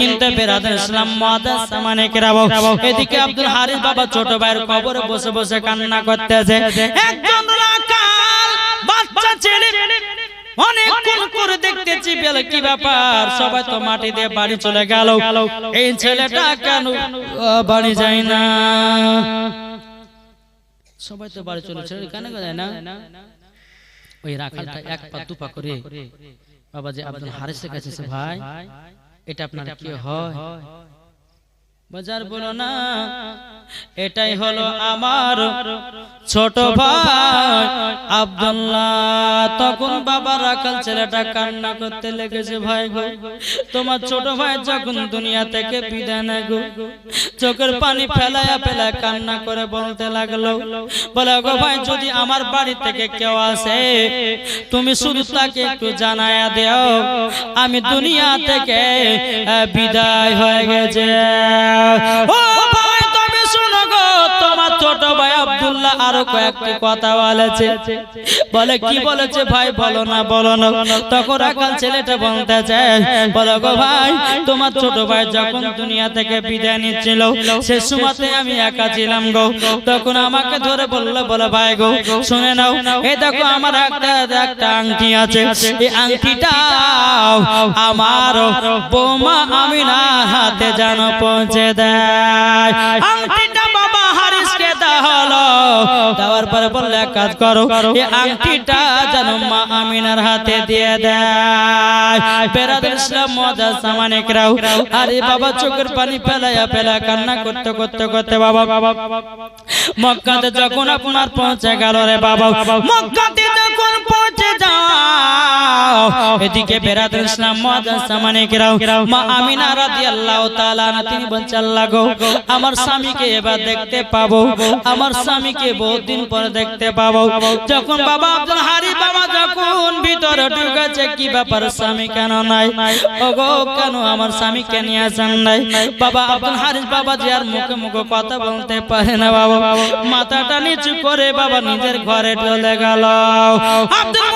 কিন্তু বেরাদের ইসলাম মাদাস সামানে কেরাবো এদিকে আব্দুল হারিস বাবা ছোট ভাইয়ের কবরে বসে বসে কান্না করতেছে। একজন রাখাল বাচ্চা ছেলে। অনেকক্ষণ করে দেখতেছি, বেলা, কি ব্যাপার? সবাই তো মাটি দিয়ে বাড়ি চলে গেল। এই ছেলেটা কেন? বাড়ি যায় না। সবাই তো বাড়ি চলে ছেলে কেন যায় না? ওই রাখালটা এক পা, দু পা করে। বাবা যে আব্দুল হারিসের কাছে ভাই এটা আপনার কি হয়? বাজার বলো না এটাই হলো আমার ছোট ভাই আব্দুল্লাহ তখন বাবা রাখাল ছেলেটা কান্না করতে লেগেছে ভাই গো তোমার ছোট ভাই যখন দুনিয়া থেকে বিদায় নেয় গো চোখের পানি ফেলায়া ফেলায় কান্না করে বলতে লাগল। বলে গো ভাই যদি আমার বাড়ি থেকে কেউ আসে তুমি শুধু তাকে একটু জানায়া দেও আমি দুনিয়া থেকে বিদায় হয়ে গেছে। ও ছোট ভাই আব্দুল্লাহ আরও কয়েকটি কথা বলেছে। বলে, কি বলেছে ভাই? বলো না বলো না। তখন রাখাল ছেলেটা বলতেছে বলো গো ভাই, তোমার ছোট ভাই যখন দুনিয়া থেকে বিদায় নিচ্ছিল, সে সময়তে আমি একা ছিলাম গো। তখন আমাকে ধরে বলল, বলো ভাই গো, শুনে নাও। এই দেখো, আমার একটা একটা আংটি আছে। এই আংটিটা আমার বৌমা আমিনার হাতে যেন পৌঁছে দেয়। হারিসকে হলো। দেওয়ার পরে বললে এক কাজ করো এই আংটিটা যেন মা আমিনার হাতে দিয়ে দেয়। বেরাদের ইসলাম মজা সামানিক রাও আরে বাবা চোখের পানি ফেলাইয়া ফেলা কান্না করতে করতে করতে বাবা বাবা মক্কাতে যখন আপনার পৌঁছে গেল রে বাবা মক্কাতে যখন পৌঁছে যাও এদিকে ইসলাম মজা রাও মা আমিনা রাদিয়াল্লাহু তাআলা না তিনি বলছেন আল্লাহ গো আমার স্বামীকে এবার দেখতে পাবো। আমার স্বামীকে বহুত দিন পরে দেখতে পাবো। যখন বাবা আব্দুল হারি বাবা যখন ভিতরে ঢুকেছে, কি ব্যাপার স্বামী কেন নাই? ওগো, কেন আমার স্বামীকে নিয়ে আসেন নাই? বাবা আব্দুল হারিস বাবা যে আর মুখে মুখে কথা বলতে পারে না বাবা। মাথাটা নিচু করে বাবা নিজের ঘরে চলে গেল। আব্দুল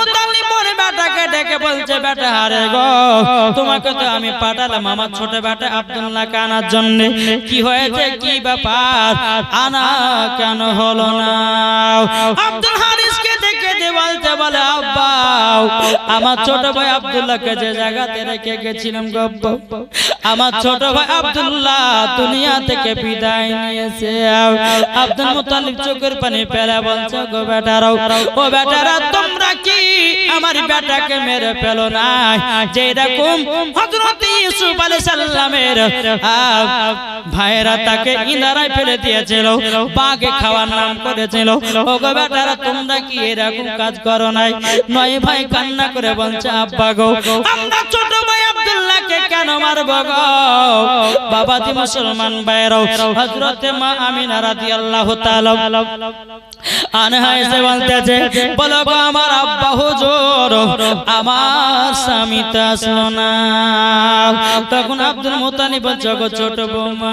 ডেকে বলছে হারে তোমাকে তো আমি পাঠালাম আমার ছোট বেটা আব্দুল্লাহ আনার জন্য। কি হয়েছে? কি ব্যাপার? আনা কেন হলো না আব্দুল হারিসকে দেখে দেওয়ালতে বলে, আব্বা, আমার ছোট ভাই আব্দুল্লাহকে যে জায়গাতে রেখে গেছিলাম গপ্প। আমার ছোট ভাই আব্দুল্লাহ দুনিয়া থেকে বিদায় নিয়েছে। আব্দুল মুতালিব চোখের পানি ফেলে বলছে গো বেটারাও ও বেটারা তোমরা কি আমার বেটাকে মেরে ফেলো না যে রকম হযরত ইউসুফ আলাইহিস সালামের ভাইরা তাকে ইনারায় ফেলে দিয়েছিল বাঘে খাওয়ার নাম করেছিল ও গো বেটারা তোমরা কি এরকম কাজ করো নাই? নয় ভাই কান্না করে বলছে আব্বা গো আমরা ছোট ভাই আব্দুল্লাহকে কেন মারবো গো বাবা দি মুসলমান ভাইরাও হযরতে মা আমিনা রাদিয়াল্লাহু তাআলা বলতেছে, বলো গো আমার আব্বা হুজুর, আমার স্বামী তো আসলো না। তখন আব্দুল মুতালিব বলছে ছোট বৌমা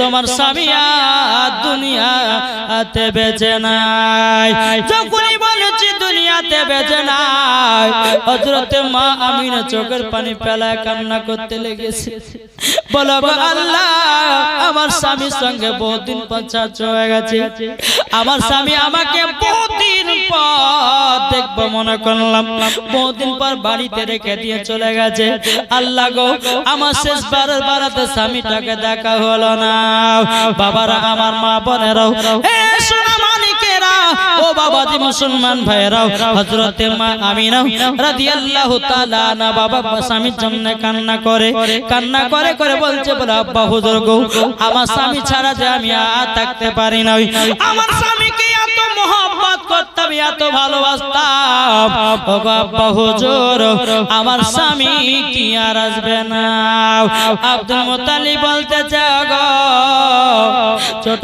তোমার স্বামী আর দুনিয়াতে বেঁচে নাই। যখনই দুনিয়াতে বেঁচে নাই। হযরতে মা আমিনা চোখের পানি ফেলায় কান্না করতে লেগেছে। বলো আল্লাহ, আমার স্বামীর সঙ্গে বহুদিন পঞ্চাশ হয়ে গেছে। আমার স্বামী আমাকে বহুদিন পর দেখব মনে করলাম, বহুদিন পর বাড়িতে রেখে দিয়ে চলে গেছে। আল্লাহ গো, আমার শেষ বারের বারাতে স্বামীটাকে দেখা হলো না। বাবারা, আমার মা বোনেরাও ও বাবা দি মুসলমান ভাইরাও হযরতে মা আমিনা রাদিয়াল্লাহু তাআলা না বাবা স্বামীর জন্য কান্না করে কান্না করে করে বলছে, বলে, আব্বা হুজুর গো, আমার স্বামী ছাড়া যে আমি আর থাকতে পারি না আমার স্বামীকে করতাম এত ভালোবাসতাম। গো হুজুর, আমার স্বামী কি আর আসবে না। আব্দুল মুতালিব বলতেছে গো ছোট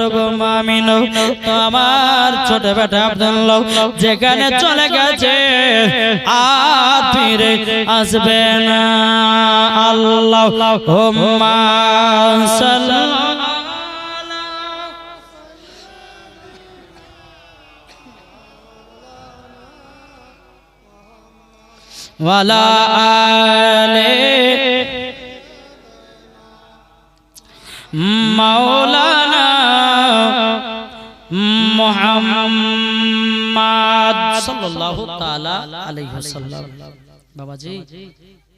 তো আমার ছোট বেটা আব্দুল্লাহ যেখানে চলে গেছে, আর আসবে না। আল্লাহ আলে মাওলানা মুহাম্মদ সাল্লাল্লাহু তাআলা আলাইহি ওয়াসাল্লাম বাবাজি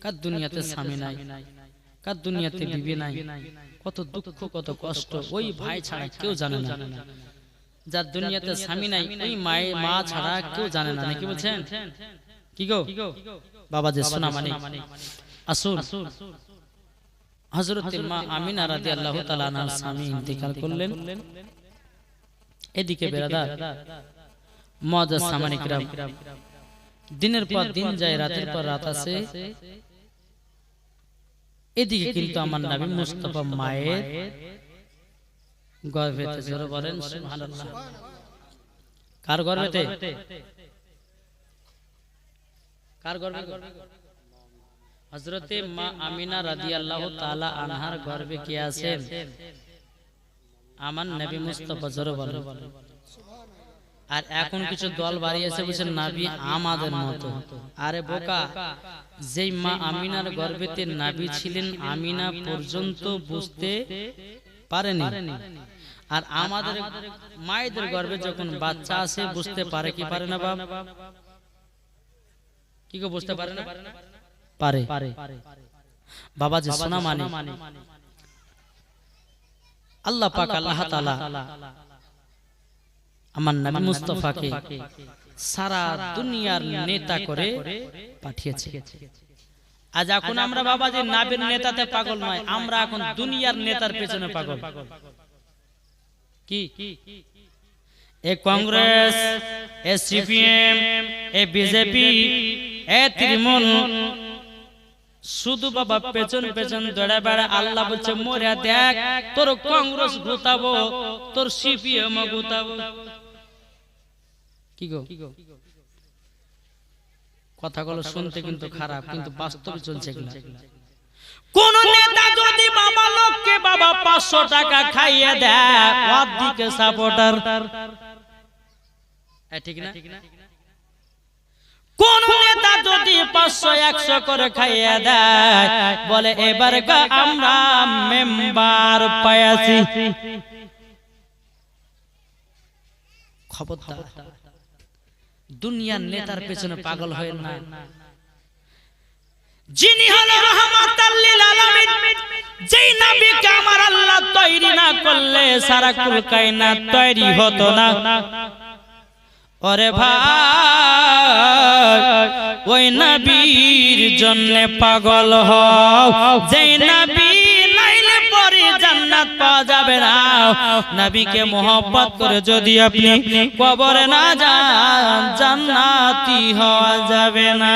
কার দুনিয়াতে স্বামী নাই কার দুনিয়াতে বিবি নাই কত দুঃখ কত কষ্ট ওই ভাই ছাড়া কেউ জানে না যার দুনিয়াতে স্বামী নাই ওই মায়ের মা ছাড়া কেউ জানে না নাকি বলছেন কি গো? বাবাজি সোনা মানে আসুন। হযরত মা আমিনা রাদিয়াল্লাহু তাআলা আনহার স্বামী ইন্তেকাল করলেন। এদিকে বেরাদার। মজাজ সামানিকরাম দিনের পর দিন যায় রাতের পর রাত আছে এদিকে কিন্তু আমার নবী মুস্তফা মায়ের গর্ভেতে জোরে বলেন কার গর্ভেতে? কার হযরতে মা আমিনা রাদিয়াল্লাহু তাআলা আনহার গর্ভে কে আছেন? আমার নবী মুস্তাফা জোরে আর এখন কিছু দল বাড়িয়েছে বলছেন নাবি আমাদের মতো। আরে বোকা যেই মা আমিনার গর্ভেতে নাবি ছিলেন আমিনা পর্যন্ত বুঝতে পারেনি। আর আমাদের মায়েদের গর্ভে যখন বাচ্চা আসে বুঝতে পারে কি পারে না বাপ? কি গো বুঝতে পারে না? পারে। বাবা যে সোনা মানে আল্লাহ পাক আল্লাহ তাআলা আমার নবী মুস্তাফাকে সারা দুনিয়ার নেতা করে পাঠিয়েছে। আজ এখন আমরা বাবা যে নাবির নেতাতে পাগল নয় আমরা এখন দুনিয়ার নেতার পেছনে পাগল। কি? এ কংগ্রেস এ সিপিএম এ বিজেপি শুধু বাবা পেছন পেছন আল্লাহ বলছে দেখ, তোর কংগ্রেস গুতাবো তোর সিপিএম গুতাবো কি গো? কথাগুলো শুনতে কিন্তু খারাপ, কিন্তু বাস্তবে চলছে এগুলো কোন নেতা যদি বাবা লোককে বাবা পাঁচশো টাকা খাইয়ে দেয় সাপোর্টার। ঠিক না? কোন নেতা যদি পাঁচশো, একশো করে খাইয়ে দেয়, বলে, এবার আমরা মেম্বার খবরদার, দুনিয়ার নেতার পেছনে পাগল হয়ে না। যিনি যেই নবীকে আমার আল্লাহ তৈরি না করলে সারা কুল কায়নাত তৈরি হতো না। ওরে ভাই ওই নবীর জন্য পাগল হও। যেই নবী নাইলে পরে জান্নাত পাওয়া যাবে না। নবীকে মোহব্বত করে যদি আপনি কবরে না যান জান্নাতি হওয়া যাবে না।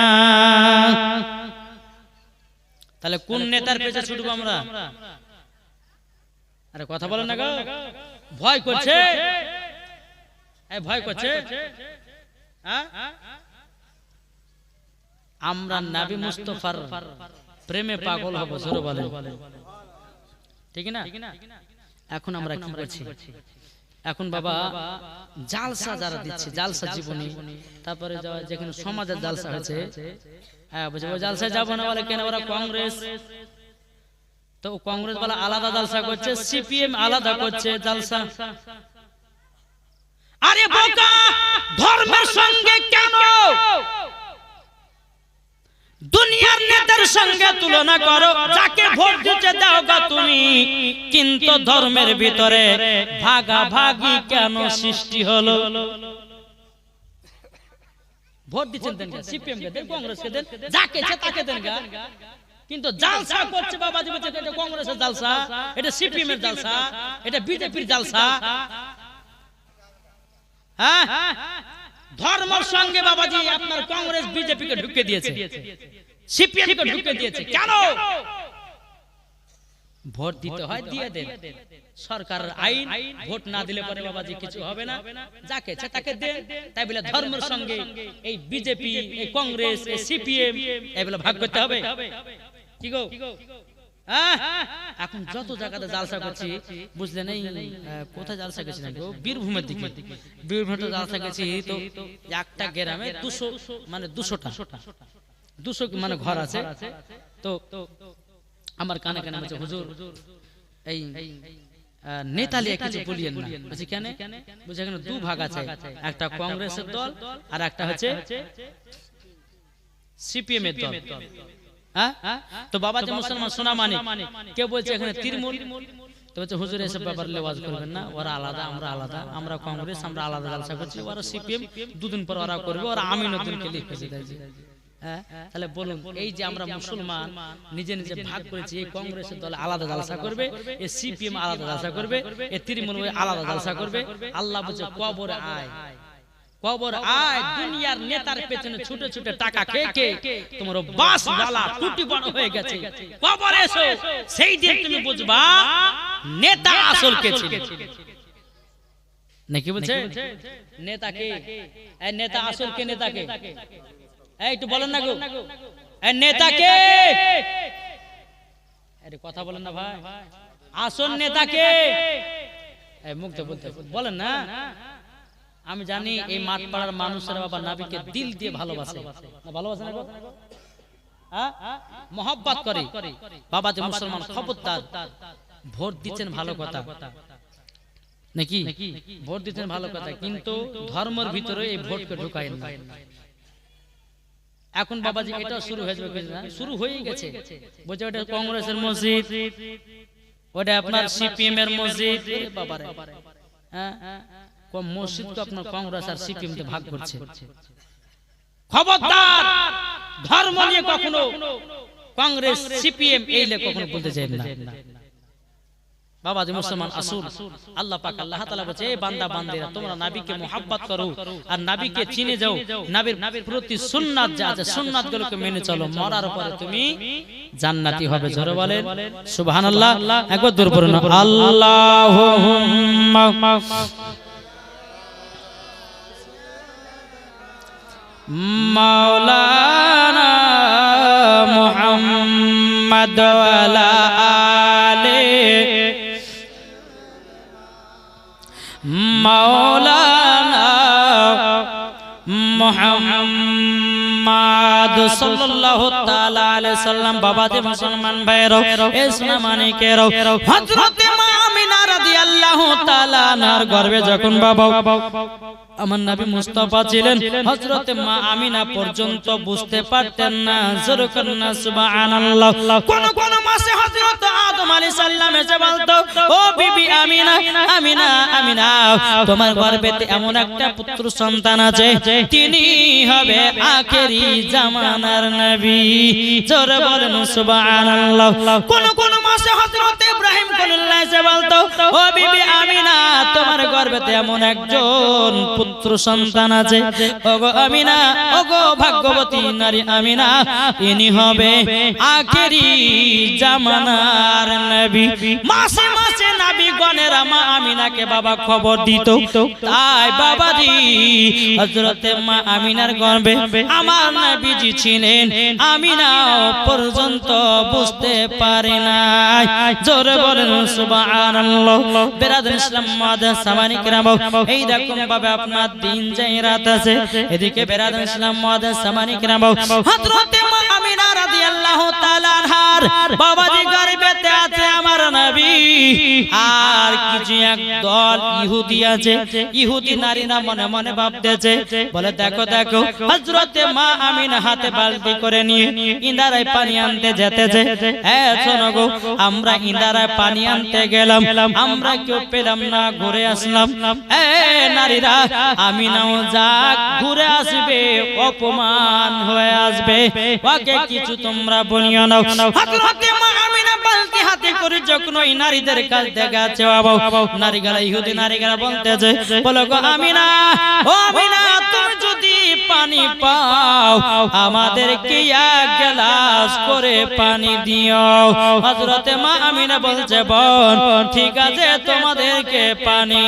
তাহলে কোন নেতার পেছে ছুটবো আমরা? আরে কথা বলেন না গো ভয় করছে। ভয় করছে? হ্যাঁ? আমরা নাবি মুস্তফার প্রেমে পাগল হব জোরে বলেন। ঠিক না? এখন আমরা কি করছি? এখন বাবা জালসা যারা দিচ্ছে জালসা জীবনী। তারপরে যেখানে সমাজের জালসা হয়েছে হ্যাঁ বুঝে ওই জালসায় যাব না বলে কেন ওরা কংগ্রেস? তো কংগ্রেস বলা আলাদা জালসা করছে সিপিএম আলাদা করছে জালসা। আরে বোকা ধর্মের সঙ্গে কেন? দুনিয়ার নেতার সঙ্গে তুলনা করো যাকে ভোট দিতে দাও গা তুমি কিন্তু ধর্মের ভিতরে ভাগাভাগি কেন সৃষ্টি হলো? ভোট দিচ্ছেন দেন সিপিএম কে দেন কংগ্রেস কে দেন যাকে ইচ্ছে তাকে দেন গা। কিন্তু জালসা করছে বাবাজি বলছে এটা কংগ্রেসের জালসা এটা সিপিএম এর জালসা এটা বিজেপির জালসা। হ্যাঁ? ধর্মের সঙ্গে বাবাজি আপনার কংগ্রেস বিজেপি কে ঢুকে দিয়েছে। সিপিএম কে ঢুকে দিয়েছে। কেন? ভোট দিতে হয়, দিয়ে দেন। সরকারের আইন, ভোট না দিলে পরে বাবাজি কিছু হবে না। যাকে তাকে দেন। তাই বলে ধর্মের সঙ্গে এই বিজেপি, এই কংগ্রেস, এই সিপিএম, এগুলো ভাগ করতে হবে। কি গো? এখন যত জায়গাতে জালসা করছি বুঝলেন এই কোথায় জালসা গেছি না গো বীরভূমের দিকে। বীরভূমে জালসা গেছি তো একটা গ্রামে দুশো মানে দুশোটা। দুশো মানে ঘর আছে? তো আমার কানে কানে বলছে হুজুর এই নেতালি কিছু বলিয়েন না। বলছি কেন? বলছে এখানে দু ভাগ আছে একটা কংগ্রেসের দল আর একটা হচ্ছে সিপিএম এর দল। হ্যাঁ তো বাবা যে মুসলমান সোনা মানে কেউ বলছে এখানে? তৃণমূল তো বলছে হুজুর এসব ব্যাপারে লেওয়াজ করবেন না ওরা আলাদা আমরা আলাদা আমরা কংগ্রেস আমরা আলাদা জালসা করছি ওরা সিপিএম দুদিন পর ওরা করবে ওরা লিখেছে দেখছি হ্যাঁ? তাহলে বলুন এই যে আমরা মুসলমান নিজে নিজে ভাগ করেছি এই কংগ্রেসের দল আলাদা জালসা করবে এই সিপিএম আলাদা জালসা করবে তৃণমূল আলাদা জালসা করবে আল্লাহ বলছে কবরে আয়। কবর আয় দুনিয়ার নেতার পেছনে ছুটে ছুটে টাকা খেয়ে খেয়ে তোমার বাস বালা টুটি বড় হয়ে গেছে। কবর এসো। সেই দিন তুমি বুঝবা নেতা আসল কে ছিল? নাকি বলছে নেতা কে? এই নেতা আসল কে নেতা কে এই একটু বলেন না গো। এই নেতা কে? আরে কথা বলেন না ভাই। আসল নেতা কে? এই মুখ তো বলতে বলেন না। আমি জানি এই মাঠ পাড়ার মানুষেরা বাবা নাবিকে দিল দিয়ে ভালোবাসে। ভালোবাসে। না গো? হ্যাঁ? মহব্বত করে। বাবা যে মুসলমান খবরদার। ভোট দিচ্ছেন ভালো কথা। নাকি? ভোট দিচ্ছেন ভালো কথা। কিন্তু ধর্মের ভিতরে এই ভোটকে ঢুকায় না। এখন বাবাজি এটা শুরু হয়ে যাবে শুরু হয়েই গেছে। বলছে ওটা কংগ্রেসের মসজিদ। ওটা আপনার সিপিএম এর মসজিদ। বাবারে। হ্যাঁ। কোন মসজিদকে আপনার কংগ্রেস আর সিপিএম তে ভাগ করছে। খবরদার! ধর্ম নিয়ে কখনো কংগ্রেস সিপিএম এই লে কখনো বলতে চাই না। বাবা যে মুসলমান আসুল আল্লাহ পাক আল্লাহ তাআলা বলছে এই বান্দা বান্দিরা তোমরা নবীকে মোহাব্বত করো আর নবীকে চিনে যাও। নবীর প্রতি সুন্নাত যা আছে সুন্নাত গুলোকে মেনে চলো মরার পরে তুমি জান্নাতি হবে জোরে বলেন। সুবহানাল্লাহ একবার দূর পড়ুন আল্লাহুম্মা মাওলানা মুহাম্মদ আলে। মাওলানা মুহাম্মদ সাল্লাল্লাহু সাল্লাম বাবা যে মুসলমান ভাইরা এ সোনা মানিকেরা হযরত মা আমিনা রাদিয়াল্লাহু তাআলা আনহার গর্ভে যখন বাবা আমার নবী মুস্তাফা ছিলেন, হযরত মা আমিনা পর্যন্ত বুঝতে পারতেন না। জোরে না সুবহানাল্লাহ। কোন কোন মাসে আদম আলাইহিস সালাম এসে বলতো, ও বিবি আমিনা আমিনা আমিনা, তোমার গর্ভেতে এমন একটা পুত্র সন্তান আছে, তিনি হবে আখেরি জামানার নবী। জোরে বলেন, সুবহানাল্লাহ। কোন কোন মাসে হযরত ইব্রাহিম খলিলুল্লাহ এসে বলতো, ও বিবি আমিনা, তোমার গর্ভেতে এমন একজন পুত্র সন্তান আছে। ওগো আমিনা, ওগো ভাগ্যবতী নারী আমিনা, ইনি হবে আখেরি জামানার নবী। মাসে মাসে নবী গণের মা আমিনাকে বাবা খবর দিত। তাই বাবাজি, হযরতে মা আমিনার গর্ভে আমার নবীজি ছিলেন। আমিনাও পর্যন্ত বুঝতে পারে না জোরে বলেন, সুবহানাল্লাহ। বেরাদার ইসলাম মাদার সামানি কিরাম এই রকম ভাবে আপনার দিন যাই রাত আছে। এদিকে বেরাদার ইসলাম মাদার সামানি কিরাম হযরতে মা আমিনা রাদিয়াল্লাহু তাআলা আনহার। বাবাজি গর্ভেতে আছে আমার নবী। আর কিছু এক দল ইহুদি আছে। ইহুদি নারীরা মনে মনে ভাবতেছে, বলে দেখো দেখো, হযরতে মা আমিনা হাতে বালতি করে নিয়ে ইন্দারায় পানি আনতে যেতেছে। এ, শোনো গো, আমরা ইন্দারায় পানি আনতে গেলাম, আমরা কেউ পেলাম না, ঘুরে আসলাম। এ, নারীরা আমিনাও যাক, ঘুরে আসবে, অপমান হয়ে আসবে। ওকে কিছু তোমরা বলিও না হযরতে মা আমিনা বালতি হাতে করে যখন ওই নারীদের কাছ থেকে বাবা নারীগুলা ইহুদি নারীগুলা বলতেছে বলো গো আমিনা ও আমিনা তুমি যদি পানি পাও আমাদেরকে এক গ্লাস করে পানি দিও? হযরতে মা আমিনা বলছে বোন ঠিক আছে তোমাদেরকে পানি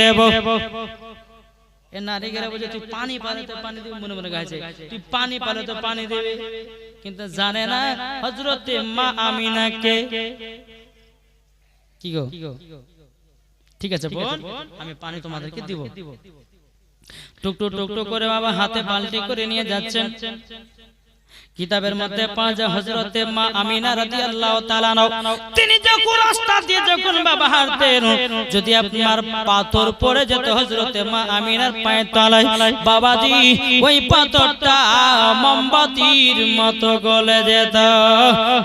দেব। এ নারীরা বলছে তুই পানি পালে তো পানি দিবি মনে মনে গাইছে। তুই পানি পালে তো পানি দেবে? কিন্তু জানে না হযরতে মা আমিনাকে। কি গো? ঠিক আছে বোন? আমি পানি তোমাদেরকে দিব। টুক টুক টুক টুক করে বাবা হাতে বালতি করে নিয়ে যাচ্ছেন। কিতাবের মধ্যে পাঁচ হজরতে মা আমিনা রাদিয়াল্লাহু তাআলা আনহা তিনি যখন রাস্তা দিয়ে যখন বাবা হাঁটতেন যদি আপনার পাথর পড়ে যেত হজরতে মা আমিনার পায়ের তলায় বাবাজি ওই পাথরটা মোমবাতির মতো গলে যেত।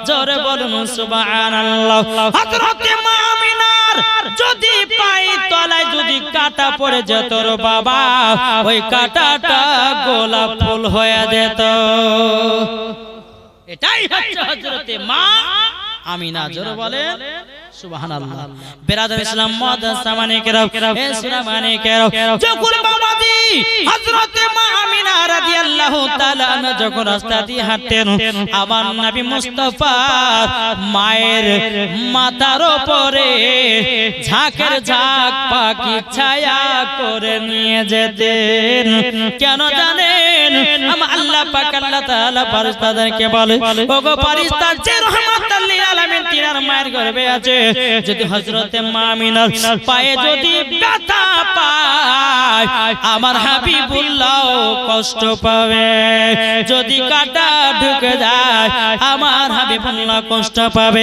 জোরে বলুন সুবহানাল্লাহ। হযরতে মা আমিনার যদি পাই তলায় যদি কাটা পড়ে যেত বাবা ওই কাটাটা গোলাপ ফুল হয়ে যেত। এটাই হচ্ছে হজরতে মা আমিনা জোরে বলে সুবহানাল্লাহ। বেরাদার ইসলাম এ সুনামানে যখন বাবাজি হযরতে মা আমিনা রাদিয়াল্লাহু তাআলা আনহা যখন রাস্তা দিয়ে হাঁটতেন আমার নবী মুস্তাফা মায়ের মাথার উপরে ঝাঁকের ঝাঁক পাখি ছায়া করে নিয়ে যেতেন। কেন জানেন? আমার আল্লাহ পাক আল্লাহ তাআলা ফেরেশতাদেরকে বলে ওগো ফেরেশতা যে রহমাতুল লিল আলামিন তিনার মায়ের আছে। যদি পায়ে যদি ব্যথা পায়, আমার কষ্ট পাবে। যদি কাটা ঢুকে যায়, আমার কষ্ট পাবে।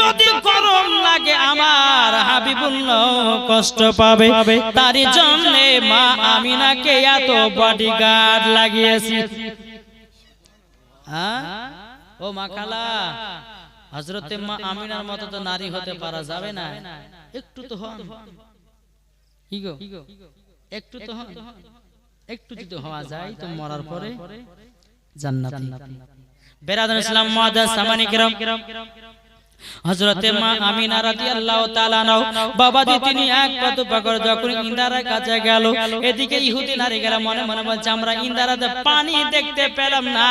যদি গরম লাগে, আমার কষ্ট পাবে। জন্য মা আমিনাকে এত হ্যাঁ? ও হজরতে মা আমিনার মতো তো নারী হতে পারা যাবে না। একটু তো হন। একটু তো হন। একটু যদি হওয়া যায় তো মরার পরে জান্নাত। বেরাদান ইসলাম মুআদ্দাস সামানি হযরতে মা আমিনা রাদিয়াল্লাহু তাআলা নাও। বাবাজি তিনি এক কত পাকর যখন ইন্দারার কাছে গেল এদিকে ইহুদি নারী গেল মনে মনে বলছে আমরা ইন্দারাতে পানি দেখতে পেলাম না।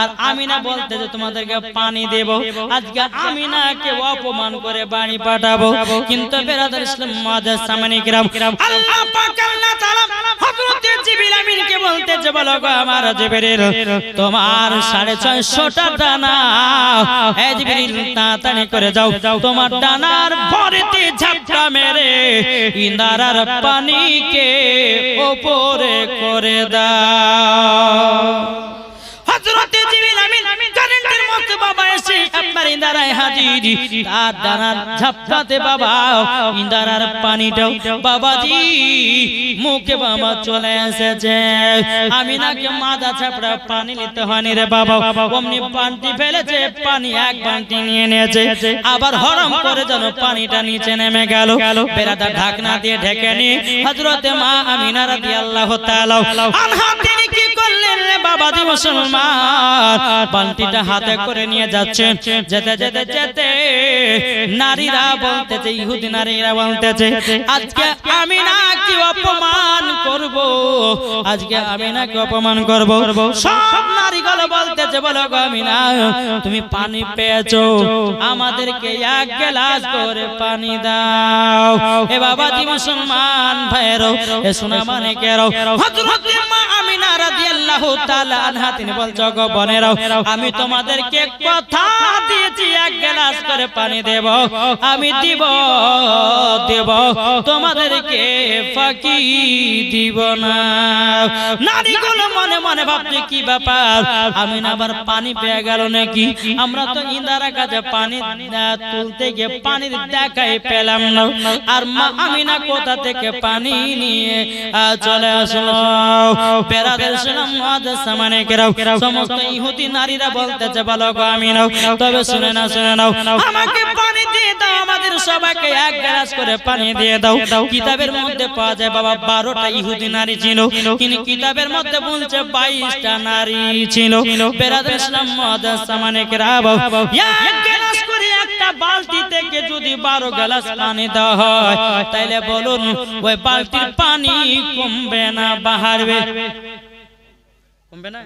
আর আমিনা বলতে যে তোমাদেরকে পানি দেব। আজকে আমিনাকে অপমান করে বাড়ি পাঠাবো। কিন্তু বেরাদার ইসলাম মাদার সামানি কিরাম আল্লাহ পাক আল্লাহ তাআলা হযরতে জিবরিল আমিনকে বলতে যে বলো গো আমার জিবরিল তোমার 650টা দানা। হে জিবরিল তাড়াতাড়ি করে যাও। তোমার ডানার ভরেতে ঝাপটা মেরে ইন্দারার পানিকে ওপরে করে দাও। বাবা এসে আপনার ইন্দারায় হাজির। তার ডানার ঝাপটাতে বাবা, ইন্দারার পানিটাও বাবাজি, মুখে বাবা চলে এসেছে। আমি নাকি ছাপড়া পানি নিতে হয়নি রে বাবা। অমনি পান্তি ফেলেছে, পানি এক নিয়ে নিয়েছে। আবার হরম করে যেন পানিটা নিচে নেমে গেল। বেড়াটা ঢাকনা দিয়ে ঢেকে নিয়ে হজরতে মা আমিনা তাআলা। আনহা তিনি কি করলেন রে বাবাজি মুসলমান? বালতিটা হাতে করে নিয়ে যাচ্ছেন। যেতে যেতে যেতে নারীরা বলতেছে, ইহুদি নারীরা বলতেছে, আজকে আমি নাকি অপমান করব, আজকে আমি নাকি অপমান করব। সব নারীগুলো বলতেছে, বলো গো আমি না তুমি পানি পেয়েছ, আমাদেরকে এক গ্লাস করে পানি দাও। এ বাবা দি মুসলমান ভাইরো এ সোনা মানে কেরো হযরত মা আমিনা রাদিয়াল্লাহু তাআলা আনহা, তিনি বলছো গো বোনেরাও, আমি তোমাদেরকে কথা দিয়েছি, এক গ্লাস করে পানি দেব। আমি দিব, দেব। তোমাদেরকে ফাঁকি দিব না। নারীগুলো মনে মনে ভাবছে, কি ব্যাপার? আমি আবার পানি পেয়ে গেল নাকি? আমরা তো ইন্দারা কাছে পানি তুলতে গিয়ে পানির দেখাই পেলাম না। আর মা আমি না কোথা থেকে পানি নিয়ে চলে আসলো? কেরাও সমস্ত ইহুদি নারীরা বলতেছে বলো গো আমি নাও তবে শুনে না শুনে নাও। আমাকে পানি দিয়ে দাও আমাদের সবাইকে এক গ্লাস করে পানি দিয়ে দাও। কিতাবের মধ্যে পাওয়া যায় বাবা বারোটা ইহুদি নারী ছিল। কিন্তু কিতাবের মধ্যে বলছে বাইশটা নারী ছিল। বেরাদের ইসলাম মহাদাস সামানে কেরাব। এক গ্লাস করে একটা বালতি থেকে যদি বারো গ্লাস পানি দেওয়া হয় তাইলে বলুন ওই বালতির পানি কমবে না বাহারবে? কমবে না?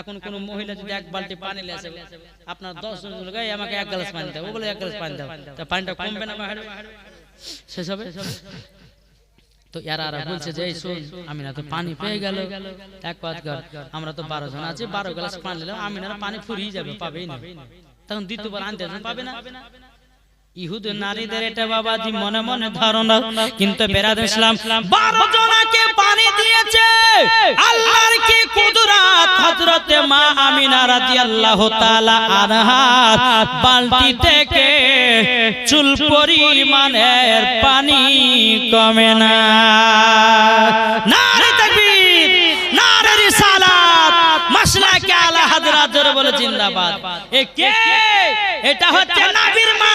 এখন কোন মহিলা যদি এক বালতি পানি নিয়ে আসে আপনার দশ জন লোক "এই আমাকে এক গ্লাস পানি দাও ও বলে এক গ্লাস পানি দাও। তা পানিটা কমবে না শেষ হবে? তো এরা বলছে যে শোন আমি না তো পানি পেয়ে গেল। এক কর আমরা তো বারো জন আছি বারো গ্লাস পানি নিলাম আমি না পানি ফুরিয়ে যাবে পাবেই না। তখন দ্বিতীয়বার আনতে পাবে না। ইহুদ নারীদের এটা বাবাজি মনে মনে ধারণা। কিন্তু বেরাদ ইসলাম বারো জনাকে পানি দিয়েছে। আল্লাহর কি কুদরত? হযরতে মা আমিনা রাদিয়াল্লাহু তাআলা বালতি থেকে চুল পরিমাণের পানি কমে না। নারে তাকবীর নারে রিসালাত মাসলাকে আলা হযরত বলে জিন্দাবাদ। এ কে? এটা হচ্ছে নবীর মা।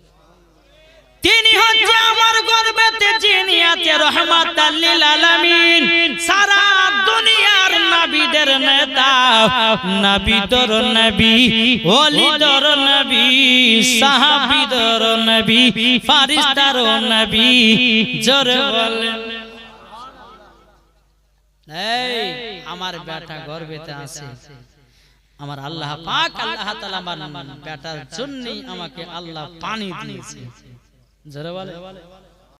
তিনি হচ্ছে আমার গর্বেতে, যিনি আছে রহমাতাল লিল আলামিন। সারা দুনিয়ার নবীদের নেতা নবীদর নবী ওলিদর নবী সাহাবীদর নবী, ফারিস্তার নবী, জোরে বলেন এই, আমার বেটা গর্বেতে আছে। আমার আল্লাহ পাক, আল্লাহ তাআলা আমার বেটার জন্যই আমাকে আল্লাহ পানি দিয়েছে। জোরে বলে